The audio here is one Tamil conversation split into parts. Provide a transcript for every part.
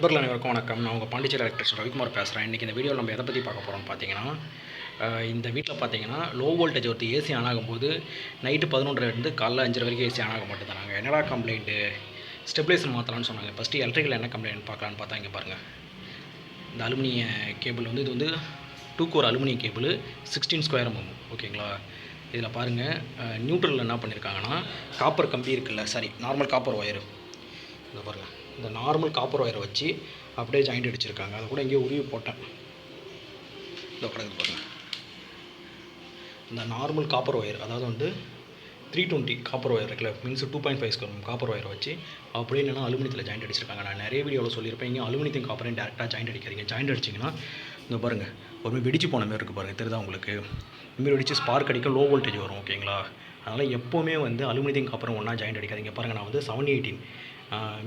நண்பர்கள் அனைவருக்கும் வணக்கம். நான் உங்கள் பாண்டிச்சேரி எலக்ட்ரிஷன் ரவிக்குமார் பேசுகிறேன் இன்றைக்கி இந்த வீடியோவில் நம்ம எதை பற்றி பார்க்க போகிறோம்னு பார்த்தீங்கன்னா இந்த வீட்டில் பார்த்தீங்கன்னா லோ வோல்டேஜ் ஒருத்தி ஏசி ஆன் ஆகும்போது நைட்டு பதினொன்றரைலேருந்து காலைல அஞ்சரை வரைக்கும் ஏசி ஆன் ஆக மாட்டேங்கிறாங்க என்னடா கம்ப்ளைண்ட்டு ஸ்டெபிலைசர் மாற்றலாம்னு சொன்னாங்க. ஃபஸ்ட்டு எலக்ட்ரிக்கல் என்ன கம்ப்ளைண்ட் பார்க்கலான்னு பார்த்தா இங்கே பாருங்கள் இந்த அலுமினிய கேபிள் வந்து இது வந்து டூ கோர் அலுமினிய கேபிள் சிக்ஸ்டீன் ஸ்கொயர் எம்எம் ஓகேங்களா இதில் பாருங்கள் நியூட்ரலில் என்ன பண்ணியிருக்காங்கன்னா காப்பர் கம்பி இருக்குல்ல சாரி நார்மல் காப்பர் ஒயரு இதை பாருங்கள் இந்த நார்மல் காப்பர் ஒயரை வச்சு அப்படியே ஜாயிண்ட் அடிச்சிருக்காங்க. அதை கூட எங்கேயோ உருவி போட்டேன். இந்த கிடக்குது பாருங்கள் இந்த நார்மல் காப்பர் ஒயர் அதாவது வந்து த்ரீ டுவெண்ட்டி காப்பர் ஒயர் இருக்குல்ல means two point five square copper ஒயரை வச்சு அப்படியே என்னென்னா அலுமினியத்தில் ஜாயிண்ட் அடிச்சிருக்காங்க. நான் நிறைய வீடியோவில் சொல்லியிருப்பேன். இங்கே அலுமினியத்தையும் காப்பரையும் டேரெக்டாக ஜாயிண்ட் அடிக்காதீங்க. ஜாயிண்ட் அடிச்சிங்கன்னா இந்த பாருங்கள் ஒரு மாதிரி வெடிச்சு போன மாதிரி இருக்குது பாருங்கள் தெரியுதா உங்களுக்கு? இதுமாரி வெடிச்சு ஸ்பார்க் அடிக்க லோ வோல்டேஜ் வரும் ஓகேங்களா அதனால் எப்போவுமே வந்து அலுமினியத்தையும் காப்பரும் ஒன்றா ஜாயிண்ட் அடிக்காதீங்க. பாருங்கள் நான் வந்து செவன் எயிட்டீன்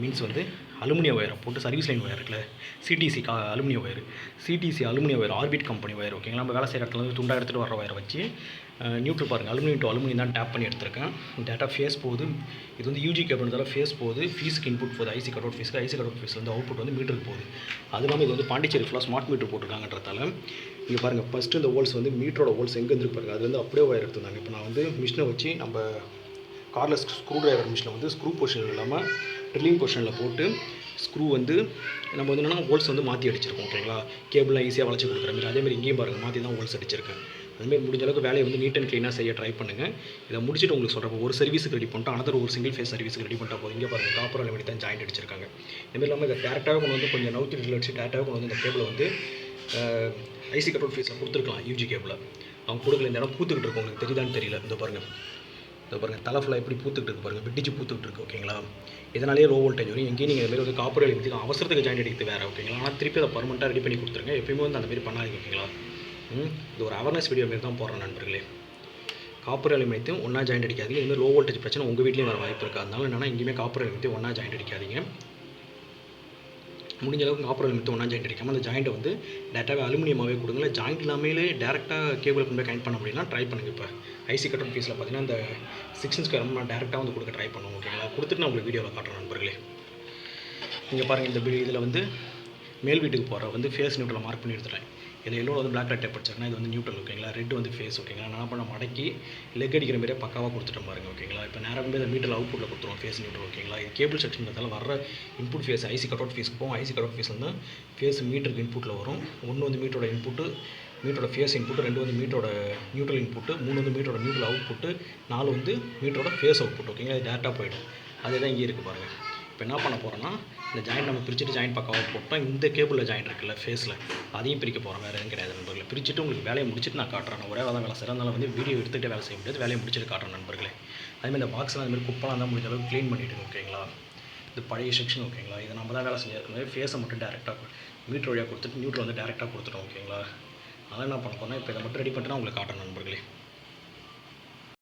மீன்ஸ் வந்து அலுமினிய ஒயரை போட்டு சர்வீஸ் லைன் ஒயர் இருக்குல்ல சிடிசி கா aluminium wire CDC aluminium wire Orbit company wire ஓகேங்களா நம்ம வேலை செய்கிற இடத்துல வந்து துண்டாக எடுத்துகிட்டு வர ஒயரை வச்சு நியூட்ரல் பாருங்கள் அலுமினியம் டு அலுமினியம் தான் டேப் பண்ணி எடுத்திருக்கேன். டேட்டா ஃபேஸ் போகுது. இது வந்து யூஜி கேபினதால் ஃபேஸ் போகுது. ஃபீஸுக்கு இன்புட் போகுது. ஐசி கட் அவுட் ஃபீஸ்க்கு ஐசி கட் அவுட் ஃபீஸ்லேருந்து அவுட்புட் வந்து மீட்டருக்கு போகுது. அது இல்லாமல் இது வந்து பாண்டிச்சேரி ஃபுல்லாக ஸ்மார்ட் மீட்டர் போட்டிருக்காங்கன்றதால இங்கே பாருங்கள் ஃபஸ்ட்டு இந்த ஹோல்ஸ் வந்து மீட்டரோட ஹோல்ஸ் எங்கே இருந்து பாருங்கள் அது வந்து அப்படியே ஒயர் எடுத்திருந்தாங்க. இப்போ நான் வந்து மிஷினை வச்சு நம்ம காரில் ஸ்க்ரூ டிரைவர் மிஷினில் வந்து ஸ்க்ரூ பொசிஷன் இல்லாமல் ட்ரில்லிங் பொசிஷனில் போட்டு ஸ்க்ரூ வந்து நம்ம வந்து என்னென்னா ஹோல்ஸ் வந்து மாற்றி அடிச்சிருக்கோம் ஓகேங்களா கேபிள்லாம் ஈஸியாக வளைச்சி கொடுக்குற மாதிரி. அதேமாதிரி இங்கேயும் பாருங்கள் மாற்றி தான் ஹோல்ஸ் அடிச்சிருக்கேன். அதுமாதிரி முடிஞ்ச அளவுக்கு வேலையை வந்து நீட் அண்ட் க்ளீனாக செய்ய ட்ரை பண்ணுங்கள் இதை முடிச்சுட்டு உங்களுக்கு சொல்கிறப்ப ஒரு சர்வீஸுக்கு ரெடி பண்ணிட்டு அனதர் ஒரு சிங்கிள் ஃபேஸ் சர்வீஸுக்கு ரெடி பண்ணிட்டா போதும். இங்கே பாருங்கள் காப்பர் அலுமினி தான் ஜாயிண்ட் அடிச்சிருக்காங்க. இதுமாதிரி இல்லாமல் இதை டேரெக்டாக கொண்டு வந்து கொஞ்சம் நவுத்தி ட்ரில் அடிச்சு டேரெக்டாக கொண்டு வந்து இந்த கேபிளை வந்து ஐசி கட் ஃபீஸில் கொடுத்துருக்கலாம் யூஜி கேபிளை அவங்க கொடுக்கல இந்த இடம் பூத்துக்கிட்டு இருக்கும் உங்களுக்கு தெரியுதான்னு தெரியல. இந்த பாருங்கள் இந்த பாருங்கள் தலை ஃபுல்லாக எப்படி பூத்துக்கிட்டு இருக்கு பாருங்கள் வெட்டிச்சு பூத்துக்கிட்டு இருக்கு ஓகேங்களா? இதனாலேயே லோ வோல்டேஜ் வரும். எங்கேயும் நீங்கள் இதுமாரி வந்து காப்பர் எழுதி அவசரத்துக்கு ஜாயின் அடிக்கிறது வேறு ஓகேங்களா? ஆனால் திருப்பி அதை பர்மனெண்ட்டாக ரெடி பண்ணி கொடுத்துருங்க. எப்பயுமே வந்து அந்த மாதிரி பண்ணாதீங்க ஓகேங்களா? இது ஒரு அவேர்னஸ் வீடியோ மாரி தான் போடுறேன் நண்பர்களே. காப்பர் அலுமினியத்தையும் ஒன்றா ஜாயின் அடிக்காதீங்க. இதுமாதிரி லோ வோல்டேஜ் பிரச்சனை உங்கள் வீட்லேயும் வர வாய்ப்பு இருக்குது அதனால என்னென்னா எங்கேயுமே காப்பர் அலுமினியத்தையும் ஒன்றா ஜாயின் அடிக்காதீங்க. முடிஞ்ச அளவுக்கு காப்பர் அலுமினியத்தை ஒன்றா ஜாயிண்ட் அடிக்காமல் அந்த ஜாயிண்ட்டை வந்து டேரெக்டாகவே அலுமினியமாகவே கொடுங்க ஜாயிண்ட் இல்லாமலே டேரெக்டாக கேபிள் கொண்டு போய் கனெக்ட் பண்ண முடியலாம் ட்ரை பண்ணுங்கள் இப்போ. ஐசி கட்டர் ஃபீஸில் பார்த்தீங்கன்னா இந்த சிக்ஸ்டின் ஸ்கொயர் நான் டேரெக்டாக வந்து கொடுக்க ட்ரை பண்ணுவோம் ஓகேங்களா கொடுத்துட்டு நான் உங்களுக்கு வீடியோவில் காட்டுறேன் நண்பர்களே. இங்கே பாருங்கள் இந்த இதில் வந்து மேல் வீட்டுக்கு போகிற வந்து ஃபேஸ் நியூட்ரல் மார்க் பண்ணி எடுத்துட்டேன் இதில் எல்லோ வந்து பிளாக் டேப் படிச்சிருக்கேன் இது வந்து நியூட்ரல் ஓகேங்களா ரெட் வந்து ஃபேஸ் ஓகேங்களா நான் பண்ண மடக்கி லெக் அடிக்கிற மாதிரியே பக்காவாக கொடுத்துட்டேன் பாருங்க ஓகேங்களா இப்போ நேரம் போய் இந்த மீட்டர் அவுட்புட்டில் கொடுத்துருவோம் ஃபேஸ் நியூட்ரல் ஓகேங்களா இது கேபிள் செக்ஷன்றதால வர input phase IC cut out ஃபேஸ்க்கு போகும் ஐசி கட் அவுட் ஃபேஸ் வந்து ஃபேஸ் மீட்டருக்கு இன்புட்டில் வரும். ஒன்று வந்து மீட்டரோட இன்புட்டு மீட்டரோட ஃபேஸ் இன்புட்டு ரெண்டு வந்து மீட்டரோட நியூட்ரல் இன்புட்டு மூணு வந்து மீட்டரோட நியூட்ரல் அவுட்புட்டு நாலு வந்து மீட்டரோட ஃபேஸ் அவுட்புட் ஓகேங்களா இது டேரெக்டாக போயிடும். அதே தான் இங்கே இருக்குது பாருங்கள் இப்போ என்ன பண்ண போகிறோன்னா இந்த ஜாயிண்ட் நம்ம பிரிச்சுட்டு ஜாயிண்ட் பக்காவாக போட்டோம் இந்த கேபிளில் ஜாயிண்ட் இருக்குல்ல ஃபேஸில் அதையும் பிரிக்க போகிறோம் வேறு எதுவும் கிடையாது நண்பர்களே. பிரிச்சுட்டு உங்களுக்கு வேலையை முடிச்சுட்டு நான் காட்டுறேன். ஒரே வேலை வேலை செய்கிறேன் அதனால வந்து வீடியோ எடுத்துகிட்டு வேலை செய்ய முடியாது. வேலையை முடிச்சுட்டு காட்டுறேன் நண்பர்களே. அதேமாதிரி இந்த பாக்ஸ்லாம் அதுமாதிரி குப்பெல்லாம் தான் முடிஞ்ச அளவுக்கு க்ளீன் பண்ணிவிட்டு ஓகேங்களா இது பழைய செக்ஷன் ஓகேங்களா இதை நம்ம தான் வேலை செஞ்சிருக்கணும் ஃபேஸை மட்டும் டேரெக்டாக மீட்டர் வழியாக கொடுத்துட்டு நியூட்ரு வந்து டேரெக்டாக கொடுத்துட்டோம் ஓகேங்களா அதெல்லாம் என்ன பண்ண போனால் இப்போ இதை மட்டும் ரெடி பண்ணிட்டு நான் உங்களுக்கு காட்டுறேன் நண்பர்களே.